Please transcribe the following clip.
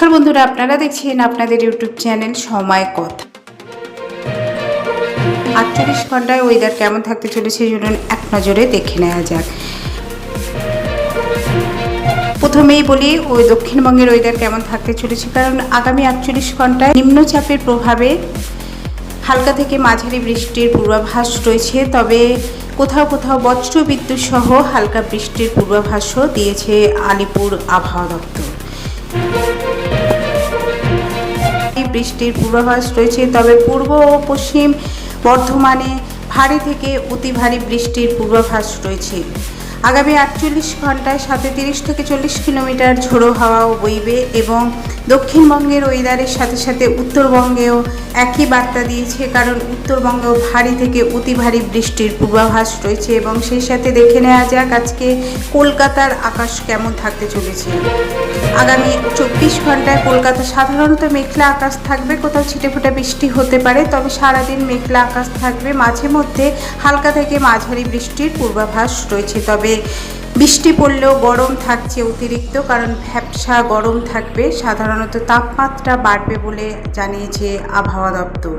নমস্কার বন্ধুরা, আপনারা দেখছেন আপনাদের ইউটিউব চ্যানেল সময় কথা। আটচল্লিশ ঘন্টায় ওয়েদার কেমন থাকতে চলেছে চলুন এক নজরে দেখে নেওয়া যাক। প্রথমেই বলি, ওই দক্ষিণবঙ্গের ওয়েদার কেমন থাকতে চলেছে, কারণ আগামী আটচল্লিশ ঘন্টায় নিম্নচাপের প্রভাবে হালকা থেকে মাঝারি বৃষ্টির পূর্বাভাস রয়েছে, তবে কোথাও কোথাও বজ্র বিদ্যুৎ সহ হালকা বৃষ্টির পূর্বাভাসও দিয়েছে আলিপুর আবহাওয়া দপ্তর। বৃষ্টির পূর্বাভাস রয়েছে, তবে পূর্ব ও পশ্চিম বর্ধমানে ভারী থেকে অতি ভারী বৃষ্টির পূর্বাভাস রয়েছে। আগামী আটচল্লিশ ঘন্টায় সাথে তিরিশ থেকে চল্লিশ কিলোমিটার ঝোড়ো হাওয়াও বইবে এবং দক্ষিণবঙ্গের ওয়েদারের সাথে সাথে উত্তরবঙ্গেও একই বার্তা দিয়েছে, কারণ উত্তরবঙ্গেও ভারী থেকে অতি ভারী বৃষ্টির পূর্বাভাস রয়েছে এবং সেই সাথে দেখে নেওয়া যাক আজকে কলকাতার আকাশ কেমন থাকতে চলেছে। আগামী চব্বিশ ঘন্টায় কলকাতা সাধারণত মেঘলা আকাশ থাকবে, কোথাও ছিটেফোঁটা বৃষ্টি হতে পারে, তবে সারাদিন মেঘলা আকাশ থাকবে। মাঝে মধ্যে হালকা থেকে মাঝারি বৃষ্টির পূর্বাভাস রয়েছে, তবে বৃষ্টি পড়লেও গরম থাকছে অতিরিক্ত, কারণ ভ্যাপসা গরম থাকবে। সাধারণত তাপমাত্রা বাড়বে বলে জানিয়েছে আবহাওয়া দপ্তর।